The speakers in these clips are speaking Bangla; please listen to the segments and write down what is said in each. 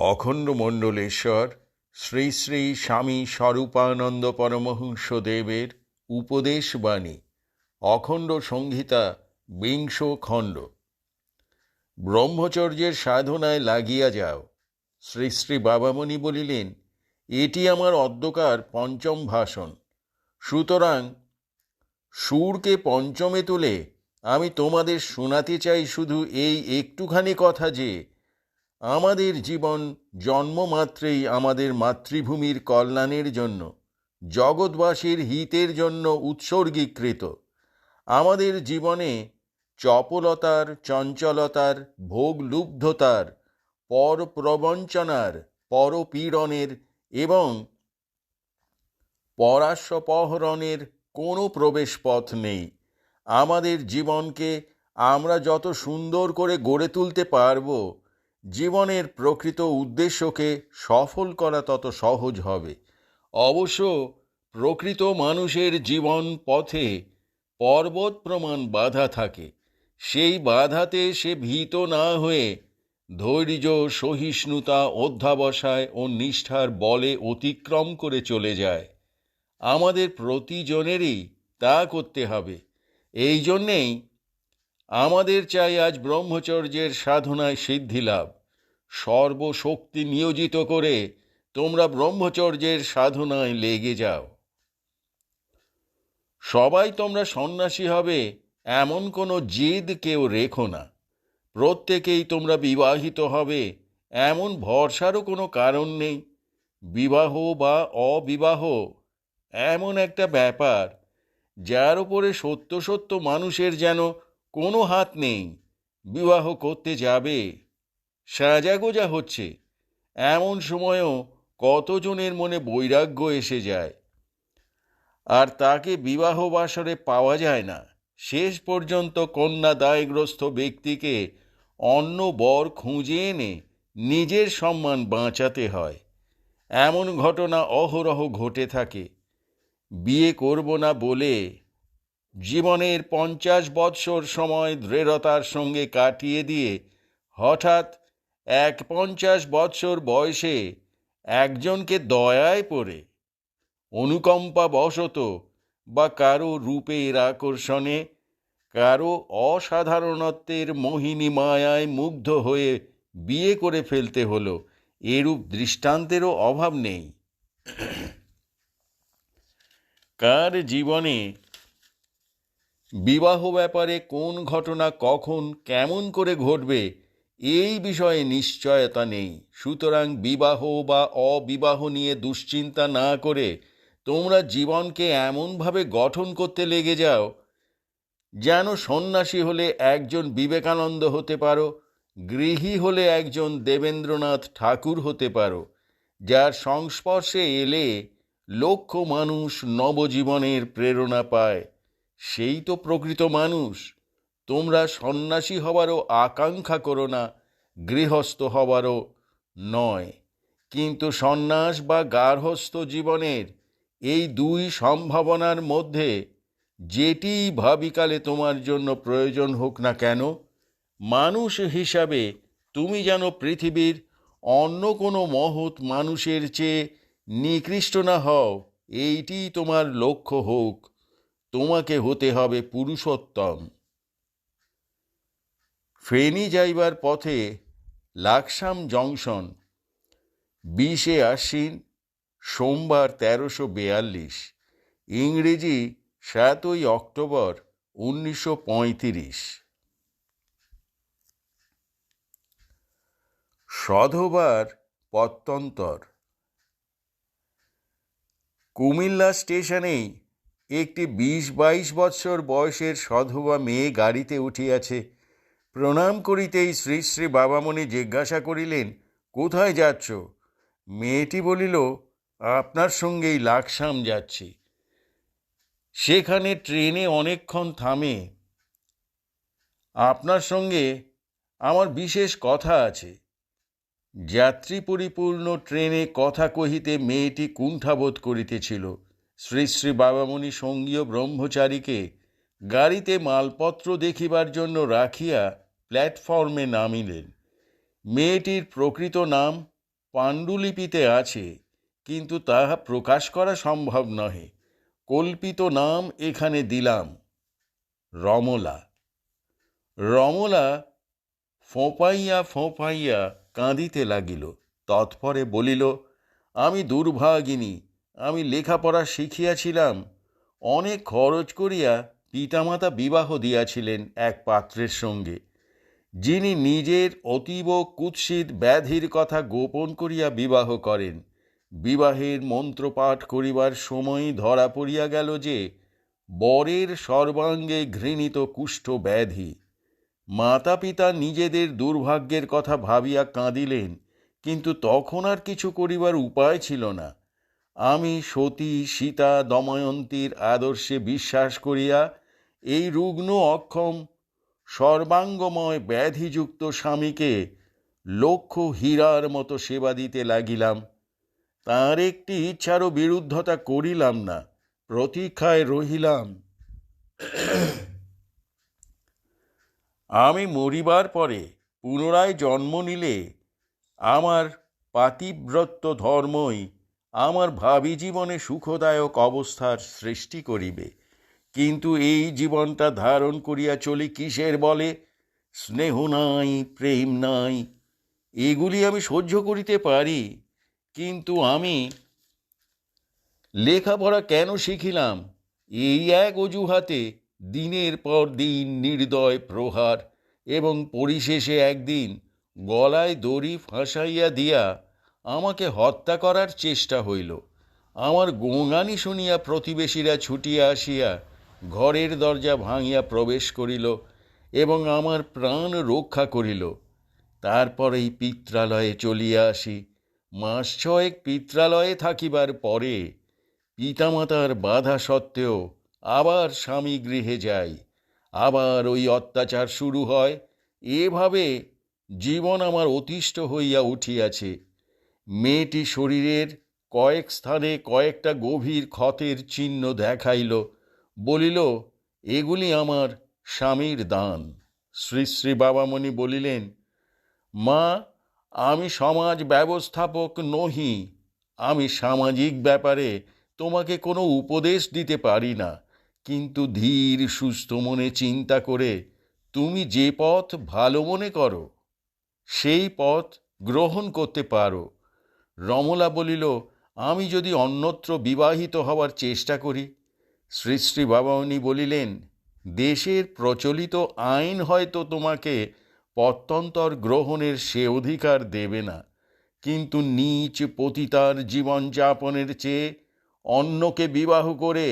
অখণ্ড মণ্ডলেশ্বর, শ্রী শ্রী স্বামী স্বরূপানন্দ পরমহংস দেবের উপদেশবাণী অখণ্ড সংহিতা বিংশ খণ্ড। ব্রহ্মচর্যের সাধনায় লাগিয়া যাও। শ্রী শ্রী বাবামণি বলিলেন, এটি আমার অদ্যকার পঞ্চম ভাষণ। সুতরাং সুরকে পঞ্চমে তুলে আমি তোমাদের শোনাতে চাই শুধু এই একটুখানি কথা যে আমাদের জীবন জন্মমাত্রেই আমাদের মাতৃভূমির কল্যাণের জন্য জগৎবাসীর হিতের জন্য উৎসর্গীকৃত। আমাদের জীবনে চপলতার, চঞ্চলতার, ভোগলুব্ধতার, পরপ্রবঞ্চনার, পরপীড়নের এবং পরাশ্বপহরণের কোনো প্রবেশপথ নেই। আমাদের জীবনকে আমরা যত সুন্দর করে গড়ে তুলতে পারব জীবনের প্রকৃত উদ্দেশ্যকে সফল করা তত সহজ হবে। অবশ্য প্রকৃত মানুষের জীবন পথে পর্বত প্রমাণ বাধা থাকে। সেই বাধাতে সে ভীত না হয়ে ধৈর্য, সহিষ্ণুতা, অধ্যাবসায় ও নিষ্ঠার বলে অতিক্রম করে চলে যায়। আমাদের প্রতিজনেরই তা করতে হবে। এই জন্যেই আমাদের চাই আজ ব্রহ্মচর্যের সাধনায় সিদ্ধি লাভ। সর্বশক্তি নিয়োজিত করে তোমরা ব্রহ্মচর্যের সাধনায় লেগে যাও। সবাই তোমরা সন্ন্যাসী হবে, এমন কোনো জেদ কেউ রেখো না। প্রত্যেকেই তোমরা বিবাহিত হবে, এমন ভরসারও কোনো কারণ নেই। বিবাহ বা অবিবাহ এমন একটা ব্যাপার, যার উপরে সত্য সত্য মানুষের যেন কোনো হাত নেই। বিবাহ করতে যাবে। সাজাগোজা হচ্ছে। এমন সময়ও কতজনের মনে বৈরাগ্য এসে যায়। আর তাকে বিবাহ বাসরে পাওয়া যায় না। শেষ পর্যন্ত কন্যা দায়গ্রস্ত ব্যক্তিকে অন্য বর খুঁজে এনে নিজের সম্মান বাঁচাতে হয়। এমন ঘটনা অহরহ ঘটে থাকে। বিয়ে করব না বলে জীবনের পঞ্চাশ বৎসর সময় দৃঢ়তার সঙ্গে কাটিয়ে দিয়ে হঠাৎ এক পঞ্চাশ বৎসর বয়সে একজনকে দয়ায় পড়ে। অনুকম্পা বশত বা কারও রূপের আকর্ষণে, কারও অসাধারণত্বের মোহিনী মায়ায় মুগ্ধ হয়ে বিয়ে করে ফেলতে হলো, এরূপ দৃষ্টান্তেরও অভাব নেই। কার জীবনে বিবাহ ব্যাপারে কোন ঘটনা কখন, কেমন করে ঘটবে, এই বিষয়ে নিশ্চয়তা নেই। সুতরাং বিবাহ বা অবিবাহ নিয়ে দুশ্চিন্তা না করে তোমরা জীবনকে এমনভাবে গঠন করতে লেগে যাও, যেন সন্ন্যাসী হলে একজন বিবেকানন্দ হতে পারো, গৃহী হলে একজন দেবেন্দ্রনাথ ঠাকুর হতে পারো, যার সংস্পর্শে এলে লক্ষ মানুষ নবজীবনের প্রেরণা পায়। সেই তো প্রকৃত মানুষ। তোমরা সন্ন্যাসী হবারও আকাঙ্ক্ষা করো না, গৃহস্থ হবারও নয়। কিন্তু সন্ন্যাস বা গার্হস্থ জীবনের এই দুই সম্ভাবনার মধ্যে যেটি ভাবিকালে তোমার জন্য প্রয়োজন হোক না কেন, মানুষ হিসাবে তুমি যেন পৃথিবীর অন্য কোনো মহৎ মানুষের চেয়ে নিকৃষ্ট না হও, এইটি তোমার লক্ষ্য হোক। তোমাকে হতে হবে পুরুষোত্তম। ফেনী যাইবার পথে লাকসাম জংশন, বিশে আশ্বিন, সোমবার তেরোশো বেয়াল্লিশ, ইংরেজি সাতই অক্টোবর উনিশশো পঁয়ত্রিশ। সধবার পত্যন্তর কুমিল্লা স্টেশনেই একটি বিশ বাইশ বৎসর বয়সের সধবা মেয়ে গাড়িতে উঠিয়াছে। প্রণাম করিতেই শ্রী শ্রী বাবামণি জিজ্ঞাসা করিলেন, কোথায় যাচ্ছ? মেয়েটি বলিল, আপনার সঙ্গেই লাকসাম যাচ্ছি। সেখানে ট্রেনে অনেকক্ষণ থামে। আপনার সঙ্গে আমার বিশেষ কথা আছে। যাত্রী পরিপূর্ণ ট্রেনে কথা কহিতে মেয়েটি কুণ্ঠাবোধ করিতেছিল। শ্রী শ্রী বাবামণি সঙ্গীয় ব্রহ্মচারীকে গাড়িতে মালপত্র দেখিবার জন্য রাখিয়া প্ল্যাটফর্মে নামিলেন। মেয়েটির প্রকৃত নাম পাণ্ডুলিপিতে আছে, কিন্তু তাহা প্রকাশ করা সম্ভব নহে। কল্পিত নাম এখানে দিলাম, রমলা। রমলা ফোঁপাইয়া ফোঁপাইয়া কাঁদিতে লাগিল, তৎপরে বলিল, আমি দুর্ভাগিনী আমি লেখাপড়া শিখিয়াছিলাম। অনেক খরচ করিয়া পিতামাতা বিবাহ দিয়াছিলেন এক পাত্রের সঙ্গে। যিনি নিজের অতীব কুৎসিত ব্যাধির কথা গোপন করিয়া বিবাহ করেন। বিবাহের মন্ত্রপাঠ করিবার সময় ধরা পড়িয়া গেল যে, বরের সর্বাঙ্গে ঘৃণিত কুষ্ঠ ব্যাধি। মাতা পিতা নিজেদের দুর্ভাগ্যের কথা ভাবিয়া কাঁদিলেন, কিন্তু তখন আর কিছু করিবার উপায় ছিল না। আমি সতী সীতা দময়ন্তীর আদর্শে বিশ্বাস করিয়া এই রুগ্ন অক্ষম, সর্বাঙ্গময় ব্যাধিযুক্ত স্বামীকে লক্ষ হীরার মতো সেবা দিতে লাগিলাম। তার একটি ইচ্ছারও বিরুদ্ধতা করিলাম না, প্রতীক্ষায় রহিলাম। আমি মরিবার পরে পুনরায় জন্ম নিলে আমার পাতিব্রত্য ধর্মই আমার ভাবি জীবনে সুখদায়ক অবস্থার সৃষ্টি করিবে। কিন্তু এই জীবনটা ধারণ করিয়া চলি কিসের বলে? স্নেহ নাই, প্রেম নাই, এগুলি আমি সহ্য করিতে পারি। কিন্তু আমি লেখাপড়া কেন শিখিলাম? এই এক অজুহাতে দিনের পর দিন নির্দয় প্রহার এবং পরিশেষে একদিন গলায় দড়ি ফাঁসাইয়া দিয়া আমাকে হত্যা করার চেষ্টা হইল। আমার গোঙানি শুনিয়া প্রতিবেশীরা ছুটিয়া আসিয়া ঘরের দরজা ভাঙিয়া প্রবেশ করিল এবং আমার প্রাণ রক্ষা করিল। তারপরেই পিত্রালয়ে চলিয়া আসি। মাস ছয়েক পিত্রালয়ে থাকিবার পরে পিতামাতার বাধা সত্ত্বেও আবার স্বামী গৃহে যাই। আবার ওই অত্যাচার শুরু হয়। এভাবে জীবন আমার অতিষ্ঠ হইয়া উঠিয়াছে। মেয়েটি শরীরের কয়েক স্থানে কয়েকটা গভীর ক্ষতের চিহ্ন দেখাইল, বলিল, এগুলি আমার স্বামীর দান। শ্রী শ্রী বাবামণি বলিলেন, মা, আমি সমাজ ব্যবস্থাপক নহি, আমি সামাজিক ব্যাপারে তোমাকে কোনো উপদেশ দিতে পারি না, কিন্তু ধীর সুস্থ মনে চিন্তা করে তুমি যে পথ ভালো মনে করো, সেই পথ গ্রহণ করতে পারো। রমলা বলিল, আমি যদি অন্যত্র বিবাহিত হওয়ার চেষ্টা করি? শ্রী শ্রী বাবামণি বলিলেন, দেশের প্রচলিত আইন হয়তো তোমাকে পত্যন্তর গ্রহণের সে অধিকার দেবে না, কিন্তু নিচ পতিতার জীবনযাপনের চেয়ে অন্যকে বিবাহ করে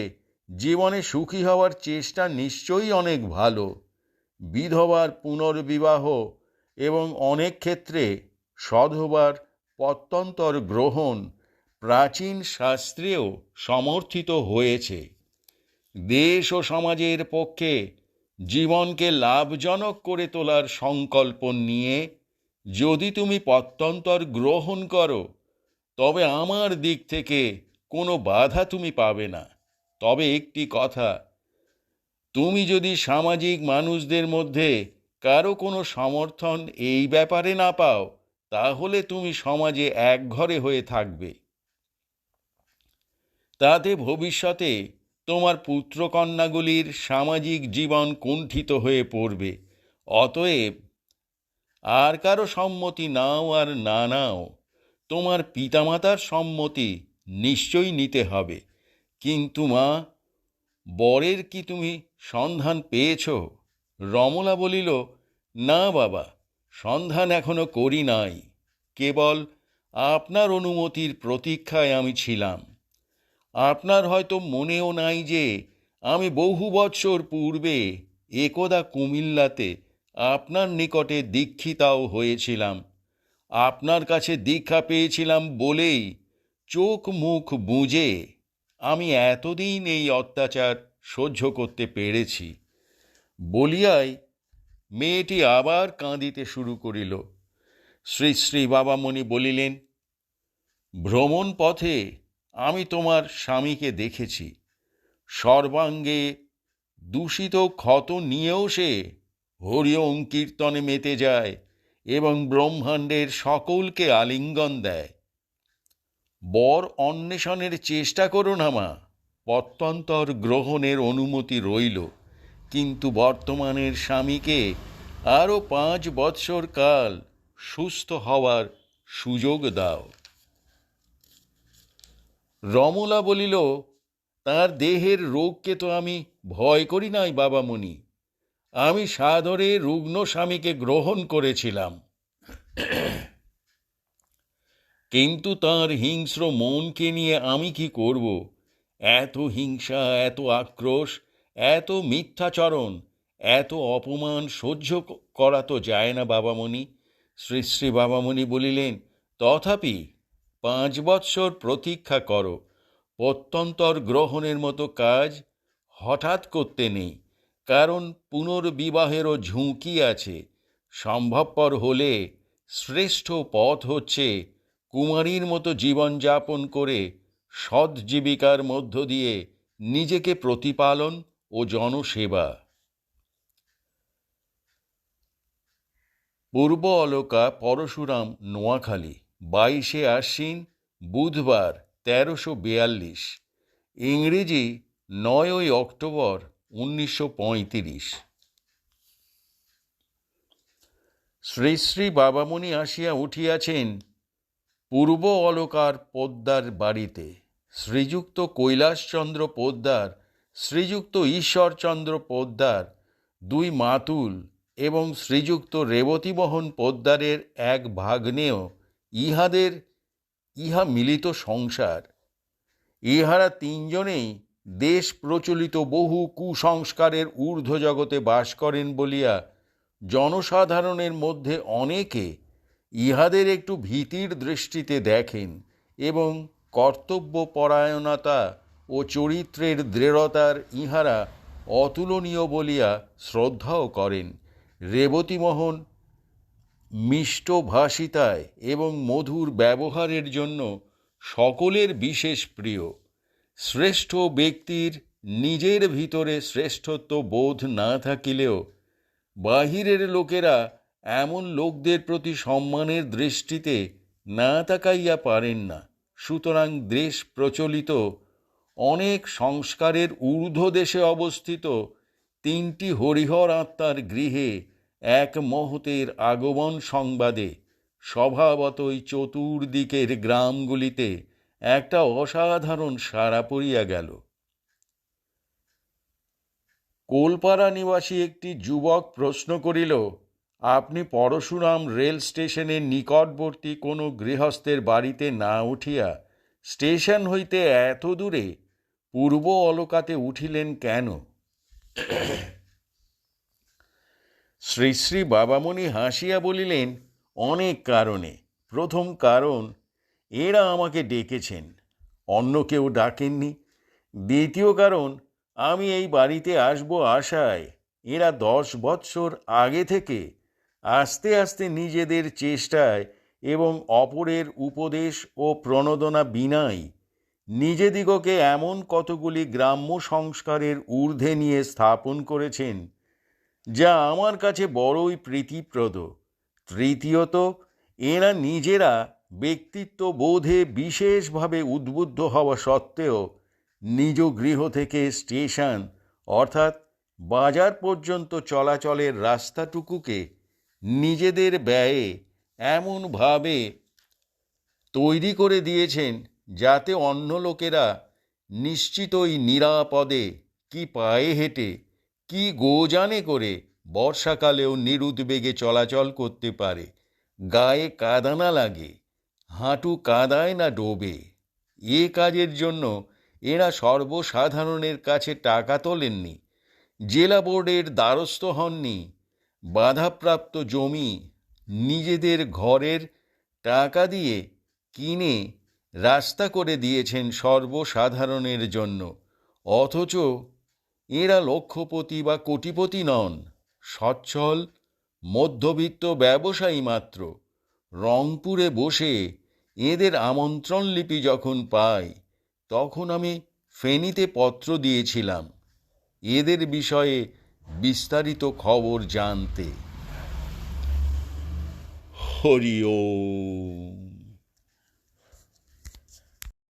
জীবনে সুখী হওয়ার চেষ্টা নিশ্চয়ই অনেক ভালো। বিধবার পুনর্বিবাহ এবং অনেক ক্ষেত্রে সধবার পত্যন্তর গ্রহণ প্রাচীন শাস্ত্রেও সমর্থিত হয়েছে। দেশ ও সমাজের পক্ষে জীবনকে লাভজনক করে তোলার সংকল্প নিয়ে যদি তুমি পত্যন্তর গ্রহণ করো, তবে আমার দিক থেকে কোনো বাধা তুমি পাবে না। তবে একটি কথা, তুমি যদি সামাজিক মানুষদের মধ্যে কারও কোনো সমর্থন এই ব্যাপারে না পাও তাহলে তুমি সমাজে এক ঘরে হয়ে থাকবে। তাতে ভবিষ্যতে তোমার পুত্রকন্যাগুলির সামাজিক জীবন কুণ্ঠিত হয়ে পড়বে। অতএব আর কারও সম্মতি নাও আর না নাও, তোমার পিতামাতার সম্মতি নিশ্চয়ই নিতে হবে। কিন্তু মা, বরের কি তুমি সন্ধান পেয়েছ? রমলা বলিল, না বাবা সন্ধান এখনও করি নাই। কেবল আপনার অনুমতির প্রতীক্ষায় আমি ছিলাম। আপনার হয়তো মনেও নাই যে আমি বহু বৎসর পূর্বে একদা কুমিল্লাতে আপনার নিকটে দীক্ষিতাও হয়েছিলাম। আপনার কাছে দীক্ষা পেয়েছিলাম বলেই চোখ মুখ বুঝে আমি এতদিন এই অত্যাচার সহ্য করতে পেরেছি। বলিয়াই মেয়েটি আবার কাঁদিতে শুরু করিল। শ্রী শ্রী বাবামণি বলিলেন, ভ্রমণ পথে আমি তোমার স্বামীকে দেখেছি। সর্বাঙ্গে দূষিত ক্ষত নিয়েও সে হরিওম কীর্তনে মেতে যায় এবং ব্রহ্মাণ্ডের সকলকে আলিঙ্গন দেয়। বর অন্বেষণের চেষ্টা করো না মা পত্যন্তর গ্রহণের অনুমতি রইল। কিন্তু বর্তমানের স্বামীকে আরও পাঁচ বৎসর কাল সুস্থ হওয়ার সুযোগ দাও। রমলা বলিল, তার দেহের রোগকে তো আমি ভয় করি নাই বাবামণি আমি সাদরে রুগ্ন স্বামীকে গ্রহণ করেছিলাম। কিন্তু তার হিংস্র মনকে নিয়ে আমি কি করব? এত হিংসা, এত আক্রোশ এত মিথ্যাচরণ, এত অপমান সহ্য করা তো যায় না বাবামণি। শ্রী শ্রী বাবামণি বলিলেন, তথাপি পাঁচ বৎসর প্রতীক্ষা করো। প্রত্যন্তর গ্রহণের মতো কাজ হঠাৎ করতে নেই। কারণ পুনর্বিবাহেরও ঝুঁকি আছে। সম্ভবপর হলে শ্রেষ্ঠ পথ হচ্ছে কুমারীর মতো জীবনযাপন করে সৎ জীবিকার মধ্য দিয়ে নিজেকে প্রতিপালন ও জনসেবা পূর্ব অলকা, পরশুরাম, নোয়াখালী, বাইশে আশ্বিন, বুধবার, তেরোশো বিয়াল্লিশ। ইংরেজি, নয়ই অক্টোবর, উনিশশো পঁয়ত্রিশ। শ্রী শ্রী বাবামণি আসিয়া উঠিয়াছেন পূর্ব অলকার পোদ্দার বাড়িতে। শ্রীযুক্ত কৈলাসচন্দ্র পোদ্দার শ্রীযুক্ত ঈশ্বরচন্দ্র পোদ্দার, দুই মাতুল এবং শ্রীযুক্ত রেবতীমোহন পোদ্দারের এক ভাগ্নেয়, ইহাদের, ইহা মিলিত সংসার। ইহারা তিনজনেই দেশ প্রচলিত বহু কুসংস্কারের ঊর্ধ্ব জগতে বাস করেন বলিয়া জনসাধারণের মধ্যে অনেকে ইহাদের একটু ভীতির দৃষ্টিতে দেখেন এবং কর্তব্যপরায়ণতা ও চরিত্রের দৃঢ়তার ইহারা অতুলনীয় বলিয়া শ্রদ্ধাও করেন। রেবতীমোহন মিষ্ট ভাষিতায় এবং মধুর ব্যবহারের জন্য সকলের বিশেষ প্রিয়। শ্রেষ্ঠ ব্যক্তির নিজের ভিতরে শ্রেষ্ঠত্ব বোধ না থাকিলেও বাহিরের লোকেরা এমন লোকদের প্রতি সম্মানের দৃষ্টিতে না তাকাইয়া পারেন না। সুতরাং দেশ প্রচলিত অনেক সংস্কারের ঊর্ধ্ব দেশে অবস্থিত। তিনটি হরিহর আত্মার গৃহে এক মহতের আগমন সংবাদে, স্বভাবতই চতুর্দিকের গ্রামগুলিতে একটা অসাধারণ সাড়া পড়িয়া গেল। কোলপাড়া নিবাসী একটি যুবক প্রশ্ন করিল, আপনি পরশুরাম রেল স্টেশনের নিকটবর্তী কোনো গৃহস্থের বাড়িতে না উঠিয়া স্টেশন হইতে এত দূরে পূর্ব অলকাতে উঠিলেন কেন? শ্রী শ্রী বাবামণি হাসিয়া বলিলেন, অনেক কারণে। প্রথম কারণ, এরা আমাকে ডেকেছেন। অন্য কেউ ডাকেননি। দ্বিতীয় কারণ, আমি এই বাড়িতে আসব আশায়। এরা দশ বৎসর আগে থেকে আস্তে আস্তে নিজেদের চেষ্টায় এবং অপরের উপদেশ ও প্রণোদনা বিনাই নিজেদিগকে এমন কতগুলি গ্রাম্য সংস্কারের ঊর্ধ্বে নিয়ে স্থাপন করেছেন, যা আমার কাছে বড়ই প্রীতিপ্রদ। তৃতীয়ত, এরা নিজেরা ব্যক্তিত্ব বোধে বিশেষভাবে উদ্বুদ্ধ হওয়া সত্ত্বেও নিজ গৃহ থেকে স্টেশন, অর্থাৎ বাজার পর্যন্ত চলাচলের রাস্তাটুকুকে নিজেদের ব্যয়ে এমনভাবে তৈরি করে দিয়েছেন যাতে অন্য লোকেরা নিশ্চিতই নিরাপদে কি পায়ে হেঁটে, কি গোজানে করে বর্ষাকালেও নিরুদ্বেগে চলাচল করতে পারে। গায়ে কাদা না লাগে, হাঁটু কাদায় না ডোবে। এ কাজের জন্য এরা সর্বসাধারণের কাছে টাকা তোলেননি, জেলা বোর্ডের দ্বারস্থ হননি, বাধাপ্রাপ্ত জমি নিজেদের ঘরের টাকা দিয়ে কিনে রাস্তা করে দিয়েছেন সর্বসাধারণের জন্য। অথচ এরা লক্ষপতি বা কোটিপতি নন, সচ্ছল, মধ্যবিত্ত ব্যবসায়ী মাত্র। রংপুরে বসে এদের আমন্ত্রণ লিপি যখন পাই, তখন আমি ফেনীতে পত্র দিয়েছিলাম। এদের বিষয়ে বিস্তারিত খবর জানতে। হরি ওম।